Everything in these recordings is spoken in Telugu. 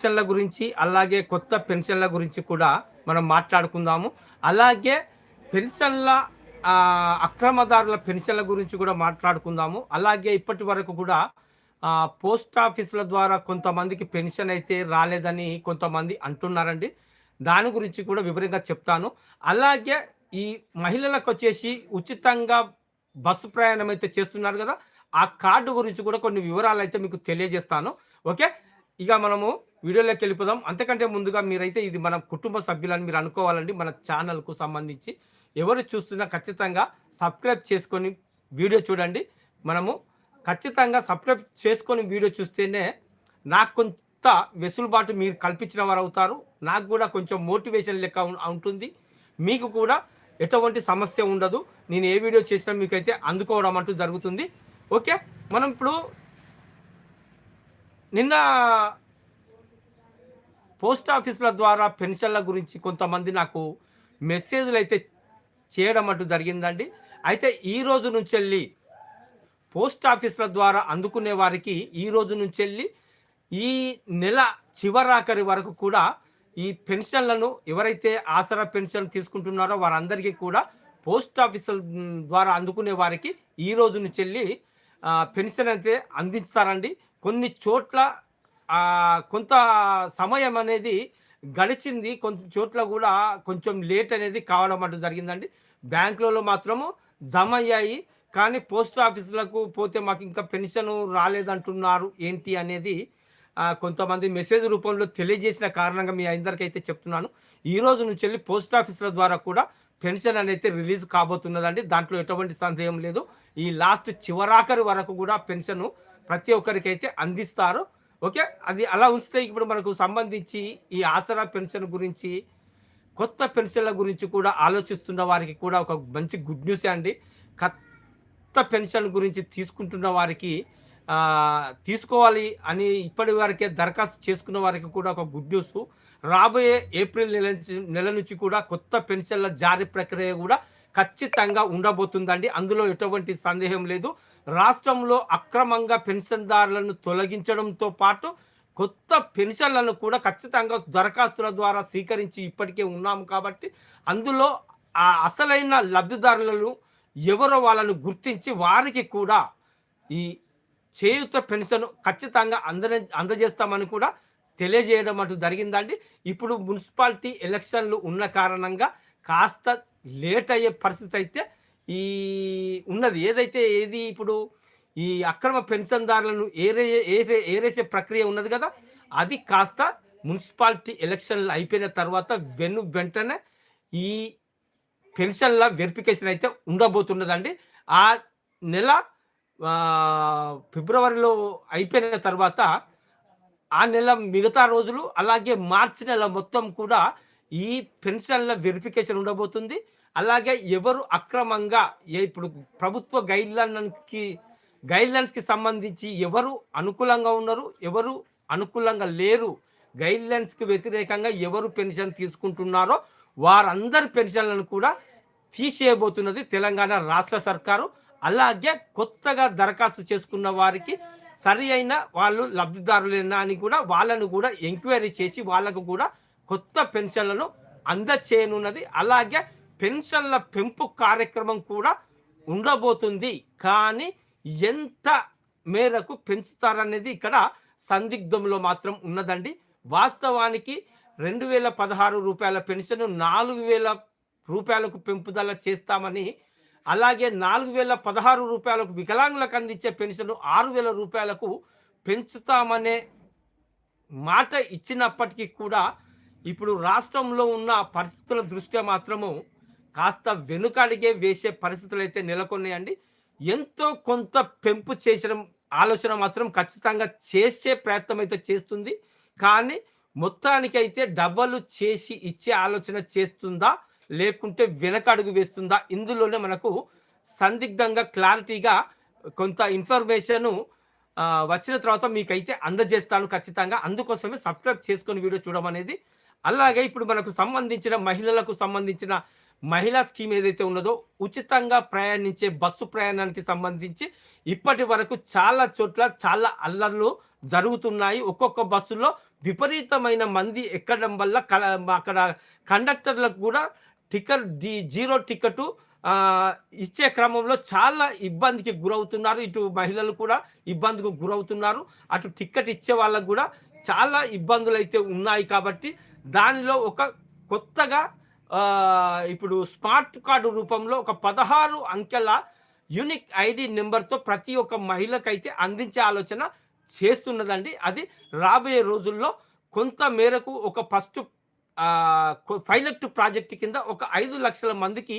పెన్షన్ల గురించి అలాగే కొత్త పెన్షన్ల గురించి కూడా మనం మాట్లాడుకుందాము. అలాగే పెన్షన్ల అక్రమదారుల పెన్షన్ల గురించి కూడా మాట్లాడుకుందాము. అలాగే ఇప్పటి వరకు కూడా పోస్ట్ ఆఫీసుల ద్వారా కొంతమందికి పెన్షన్ అయితే రాలేదని కొంతమంది అంటున్నారండి. దాని గురించి కూడా వివరంగా చెప్తాను. అలాగే ఈ మహిళలకు వచ్చేసి ఉచితంగా బస్సు ప్రయాణం అయితే చేస్తున్నారు కదా ఆ కార్డు గురించి కూడా కొన్ని వివరాలు అయితే మీకు తెలియజేస్తాను. ఓకే? ఇక మనము వీడియోలోకి వెళ్ళిపోదాం. అంతకంటే ముందుగా మీరైతే ఇది మన కుటుంబ సభ్యులని మీరు అనుకోవాలండి. మన ఛానల్కు సంబంధించి ఎవరు చూస్తున్నా ఖచ్చితంగా సబ్స్క్రైబ్ చేసుకొని వీడియో చూడండి. మనము ఖచ్చితంగా సబ్స్క్రైబ్ చేసుకొని వీడియో చూస్తేనే నాకు కొంత వెసులుబాటు మీరు కల్పించిన వారు అవుతారు. నాకు కూడా కొంచెం మోటివేషన్ లెక్క ఉంటుంది. మీకు కూడా ఎటువంటి సమస్య ఉండదు. నేను ఏ వీడియో చేసినా మీకైతే అందుకోవడం అంటూ జరుగుతుంది. ఓకే? మనం ఇప్పుడు నిన్న పోస్ట్ ఆఫీసుల ద్వారా పెన్షన్ల గురించి కొంతమంది నాకు మెసేజ్లు అయితే చేయడం అంటూ జరిగిందండి. అయితే ఈ రోజు నుంచి వెళ్ళి పోస్ట్ ఆఫీసుల ద్వారా అందుకునే వారికి ఈ రోజు నుంచి వెళ్ళి ఈ నెల చివరాఖరి వరకు కూడా ఈ పెన్షన్లను ఎవరైతే ఆసరా పెన్షన్ తీసుకుంటున్నారో వారందరికీ కూడా పోస్ట్ ఆఫీసుల ద్వారా అందుకునే వారికి ఈ రోజు నుంచి వెళ్ళి పెన్షన్ అయితే అందిస్తారండి. కొన్ని చోట్ల కొంత సమయం అనేది గడిచింది. కొంత చోట్ల కూడా కొంచెం లేట్ అనేది కావడం అంటూ జరిగిందండి. బ్యాంకులలో మాత్రము జమ అయ్యాయి. కానీ పోస్ట్ ఆఫీసులకు పోతే మాకు ఇంకా పెన్షన్ రాలేదంటున్నారు ఏంటి అనేది కొంతమంది మెసేజ్ రూపంలో తెలియజేసిన కారణంగా మీ అందరికీ అయితే చెప్తున్నాను. ఈ రోజు నుంచి వెళ్ళి పోస్ట్ ఆఫీసుల ద్వారా కూడా పెన్షన్ అనేది రిలీజ్ కాబోతున్నదండి. దాంట్లో ఎటువంటి సందేహం లేదు. ఈ లాస్ట్ చివరాఖరి వరకు కూడా పెన్షన్ ప్రతి ఒక్కరికి అయితే అందిస్తారు. ఓకే? అది అలా ఉంచితే ఇప్పుడు మనకు సంబంధించి ఈ ఆసరా పెన్షన్ గురించి కొత్త పెన్షన్ల గురించి కూడా ఆలోచిస్తున్న వారికి కూడా ఒక మంచి గుడ్ న్యూస్ అండి. కొత్త పెన్షన్ గురించి తీసుకుంటున్న వారికి తీసుకోవాలి అని ఇప్పటి వరకే దరఖాస్తు చేసుకున్న వారికి కూడా ఒక గుడ్ న్యూస్. రాబోయే ఏప్రిల్ నెల నుంచి నెల నుంచి కూడా కొత్త పెన్షన్ల జారీ ప్రక్రియ కూడా ఖచ్చితంగా ఉండబోతుందండి. అందులో ఎటువంటి సందేహం లేదు. రాష్ట్రంలో అక్రమంగా పెన్షన్దారులను తొలగించడంతో పాటు కొత్త పెన్షన్లను కూడా ఖచ్చితంగా దరఖాస్తుల ద్వారా స్వీకరించి ఇప్పటికే ఉన్నాము కాబట్టి అందులో ఆ అసలైన లబ్ధిదారులను ఎవరో వాళ్ళను గుర్తించి వారికి కూడా ఈ చేయుత పెన్షన్ ఖచ్చితంగా అంద అందజేస్తామని కూడా తెలియజేయడం అటు జరిగిందండి. ఇప్పుడు మున్సిపాలిటీ ఎలక్షన్లు ఉన్న కారణంగా కాస్త లేట్ అయ్యే పరిస్థితి అయితే ఈ ఉన్నది. ఏదైతే ఏది ఇప్పుడు ఈ అక్రమ పెన్షన్దారులను ఏరే ఏరే ఏరేసే ప్రక్రియ ఉన్నది కదా అది కాస్త మున్సిపాలిటీ ఎలక్షన్లు అయిపోయిన తర్వాత వెను వెంటనే ఈ పెన్షన్ల వెరిఫికేషన్ అయితే ఉండబోతున్నదండి. ఆ నెల ఫిబ్రవరిలో అయిపోయిన తర్వాత ఆ నెల మిగతా రోజులు అలాగే మార్చి నెల మొత్తం కూడా ఈ పెన్షన్ల వెరిఫికేషన్ ఉండబోతుంది. అలాగే ఎవరు అక్రమంగా ఇప్పుడు ప్రభుత్వ గైడ్లైన్కి గైడ్లైన్స్కి సంబంధించి ఎవరు అనుకూలంగా ఉన్నారు ఎవరు అనుకూలంగా లేరు గైడ్లైన్స్కి వ్యతిరేకంగా ఎవరు పెన్షన్ తీసుకుంటున్నారో వారందరి పెన్షన్లను కూడా తీసేయబోతున్నది తెలంగాణ రాష్ట్ర సర్కారు. అలాగే కొత్తగా దరఖాస్తు చేసుకున్న వారికి సరి అయిన వాళ్ళు లబ్ధిదారులేనా అని కూడా వాళ్ళను కూడా ఎంక్వైరీ చేసి వాళ్ళకు కూడా కొత్త పెన్షన్లను అందచేయనున్నది. అలాగే పెన్షన్ల పెంపు కార్యక్రమం కూడా ఉండబోతుంది. కానీ ఎంత మేరకు పెంచుతారనేది ఇక్కడ సందిగ్ధంలో మాత్రం ఉన్నదండి. వాస్తవానికి రెండు వేల పదహారు రూపాయల పెన్షన్ నాలుగు వేల రూపాయలకు పెంపుదల చేస్తామని అలాగే నాలుగు వేల పదహారు రూపాయలకు వికలాంగులకు అందించే పెన్షన్ ఆరు వేల రూపాయలకు పెంచుతామనే మాట ఇచ్చినప్పటికీ కూడా ఇప్పుడు రాష్ట్రంలో ఉన్న పరిస్థితుల దృష్ట్యా మాత్రము కాస్త వెనుకడిగే వేసే పరిస్థితులు అయితే నెలకొన్నాయండి. ఎంతో కొంత పెంపు చేసిన ఆలోచన మాత్రం ఖచ్చితంగా చేసే ప్రయత్నం అయితే చేస్తుంది. కానీ మొత్తానికైతే డబ్బలు చేసి ఇచ్చే ఆలోచన చేస్తుందా లేకుంటే వెనకడుగు వేస్తుందా ఇందులోనే మనకు సందిగ్ధంగా క్లారిటీగా కొంత ఇన్ఫర్మేషను వచ్చిన తర్వాత మీకైతే అందజేస్తాను ఖచ్చితంగా. అందుకోసమే సబ్స్క్రైబ్ చేసుకొని వీడియో చూడడం అనేది అలాగే ఇప్పుడు మనకు సంబంధించిన మహిళలకు సంబంధించిన మహిళా స్కీమ్ ఏదైతే ఉన్నదో ఉచితంగా ప్రయాణించే బస్సు ప్రయాణానికి సంబంధించి ఇప్పటి వరకు చాలా చోట్ల చాలా అల్లర్లు జరుగుతున్నాయి. ఒక్కొక్క బస్సులో విపరీతమైన మంది ఎక్కడం వల్ల కల అక్కడ కండక్టర్లకు కూడా టికెట్ ది జీరో టికెట్ ఇచ్చే క్రమంలో చాలా ఇబ్బందికి గురవుతున్నారు. ఇటు మహిళలు కూడా ఇబ్బందికి గురవుతున్నారు. అటు టికెట్ ఇచ్చే వాళ్ళకు కూడా చాలా ఇబ్బందులు అయితే ఉన్నాయి కాబట్టి దానిలో ఒక కొత్తగా ఇప్పుడు స్మార్ట్ కార్డు రూపంలో ఒక పదహారు అంకెల యూనిక్ ఐడి నెంబర్తో ప్రతి ఒక్క మహిళకైతే అందించే ఆలోచన చేస్తున్నదండి. అది రాబోయే రోజుల్లో కొంత మేరకు ఒక ఫస్ట్ పైలట్ ప్రాజెక్ట్ కింద ఒక ఐదు లక్షల మందికి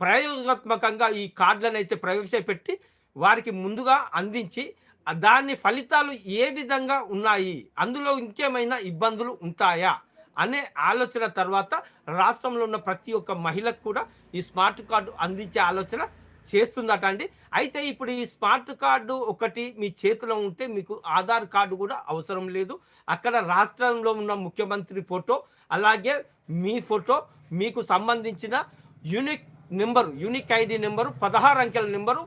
ప్రయోగాత్మకంగా ఈ కార్డులను అయితే ప్రవేశపెట్టి వారికి ముందుగా అందించి దాని ఫలితాలు ఏ విధంగా ఉన్నాయి? అందులో ఇంకేమైనా ఇబ్బందులు ఉంటాయా? అనే ఆలోచన తర్వాత రాష్ట్రంలో ఉన్న ప్రతి ఒక్క మహిళకు కూడా ఈ స్మార్ట్ కార్డు అందించే ఆలోచన చేస్తుందట అండి. అయితే ఇప్పుడు ఈ స్మార్ట్ కార్డు ఒకటి మీ చేతిలో ఉంటే మీకు ఆధార్ కార్డు కూడా అవసరం లేదు. అక్కడ రాష్ట్రంలో ఉన్న ముఖ్యమంత్రి ఫోటో అలాగే మీ ఫోటో మీకు సంబంధించిన unique number unique ID number పదహారు అంకెల నెంబరు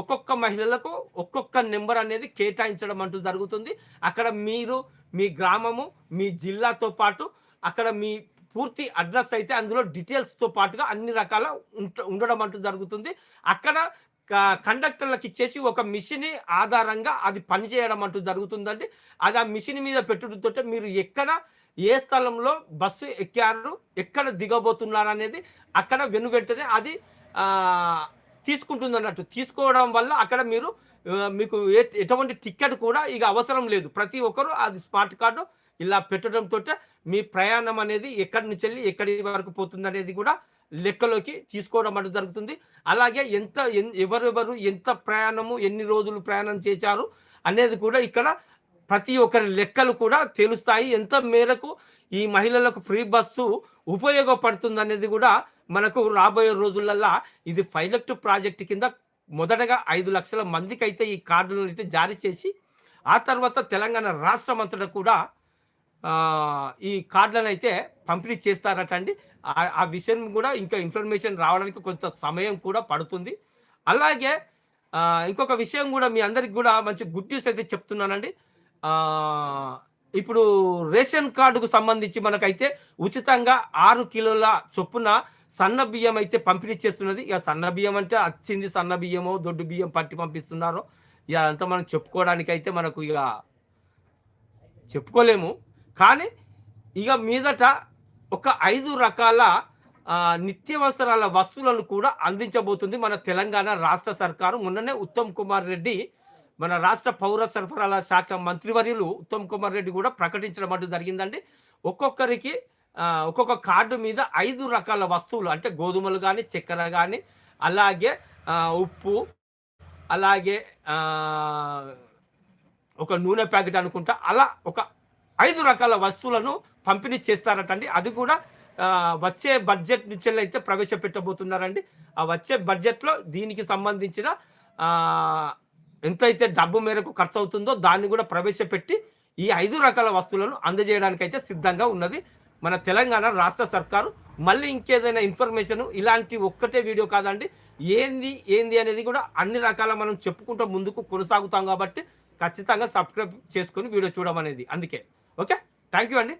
ఒక్కొక్క మహిళలకు ఒక్కొక్క నెంబర్ అనేది కేటాయించడం అంటూ జరుగుతుంది. అక్కడ మీరు మీ గ్రామము మీ జిల్లాతో పాటు అక్కడ మీ పూర్తి అడ్రస్ అయితే అందులో డీటెయిల్స్తో పాటుగా అన్ని రకాల ఉండడం అంటూ జరుగుతుంది. అక్కడ క- కండక్టర్లకు ఇచ్చేసి ఒక మిషన్ ఆధారంగా అది పనిచేయడం అంటూ జరుగుతుందండి. అది ఆ మిషన్ మీద పెట్టడంతో మీరు ఎక్కడ ఏ స్థలంలో బస్సు ఎక్కారు ఎక్కడ దిగబోతున్నారు అనేది అక్కడ వెను వెంటనే అది తీసుకుంటుంది అన్నట్టు తీసుకోవడం వల్ల అక్కడ మీరు మీకు ఎటువంటి టికెట్ కూడా ఇక అవసరం లేదు. ప్రతి ఒక్కరు అది స్మార్ట్ కార్డు ఇలా పెట్టడంతో మీ ప్రయాణం అనేది ఎక్కడి నుంచి వెళ్ళి ఎక్కడి వరకు పోతుంది అనేది కూడా లెక్కలోకి తీసుకోవడం అనేది జరుగుతుంది. అలాగే ఎంత ఎవరెవరు ఎంత ప్రయాణము ఎన్ని రోజులు ప్రయాణం చేశారు అనేది కూడా ఇక్కడ ప్రతి ఒక్కరి లెక్కలు కూడా తెలుస్తాయి. ఎంత మేరకు ఈ మహిళలకు ఫ్రీ బస్సు ఉపయోగపడుతుంది అనేది కూడా మనకు రాబోయే రోజులల్లా ఇది పైలట్ ప్రాజెక్ట్ కింద మొదటగా ఐదు లక్షల మందికి అయితే ఈ కార్డులను అయితే జారీ చేసి ఆ తర్వాత తెలంగాణ రాష్ట్రం అంతటా కూడా ఈ కార్డులను అయితే పంపిణీ చేస్తారట అండి. ఆ- విషయం కూడా ఇంకా ఇన్ఫర్మేషన్ రావడానికి కొంత సమయం కూడా పడుతుంది. అలాగే ఇంకొక విషయం కూడా మీ అందరికి కూడా మంచి గుడ్ న్యూస్ అయితే చెప్తున్నానండి. ఇప్పుడు రేషన్ కార్డుకు సంబంధించి మనకైతే ఉచితంగా ఆరు కిలోల చొప్పున సన్న బియ్యం అయితే పంపిణీ చేస్తున్నది. ఇక సన్న బియ్యం అంటే వచ్చింది సన్న బియ్యమో దొడ్డు బియ్యం పట్టి పంపిస్తున్నారో ఇక అంతా మనం చెప్పుకోవడానికి అయితే మనకు ఇక చెప్పుకోలేము. కానీ ఇక మీదట ఒక ఐదు రకాల నిత్యవసరాల నిత్యావసరాల వస్తువులను కూడా అందించబోతుంది మన తెలంగాణ రాష్ట్ర సర్కారు. మొన్ననే ఉత్తమ్ కుమార్ రెడ్డి మన రాష్ట్ర పౌర సరఫరాల శాఖ మంత్రివర్యులు ఉత్తమ్ కుమార్ రెడ్డి కూడా ప్రకటించడం అంటూ జరిగిందండి. ఒక్కొక్కరికి ఒక్కొక్క కార్డు మీద ఐదు రకాల వస్తువులు అంటే గోధుమలు కానీ చక్కెర కానీ అలాగే ఉప్పు అలాగే ఒక నూనె ప్యాకెట్ అనుకుంటా అలా ఒక ఐదు రకాల వస్తువులను పంపిణీ చేస్తారటండి. అది కూడా వచ్చే బడ్జెట్ నుంచి అయితే ప్రవేశపెట్టబోతున్నారండి. ఆ వచ్చే బడ్జెట్లో దీనికి సంబంధించిన ఎంతైతే డబ్బు మేరకు ఖర్చు అవుతుందో దాన్ని కూడా ప్రవేశపెట్టి ఈ ఐదు రకాల వస్తువులను అందజేయడానికి అయితే సిద్ధంగా ఉన్నది. మన తెలంగాణ రాష్ట్ర సర్కారు మళ్ళీ ఇంకేదైనా ఇన్ఫర్మేషన్ ఇలాంటి ఒక్కటే వీడియో కాదండి. ఏంది ఏంది అనేది కూడా అన్ని రకాల మనం చెప్పుకుంటూ ముందుకు కొనసాగుతాం కాబట్టి ఖచ్చితంగా సబ్స్క్రైబ్ చేసుకొని వీడియో చూడమనేది. అందుకే. ఓకే? థ్యాంక్ యూ అండి.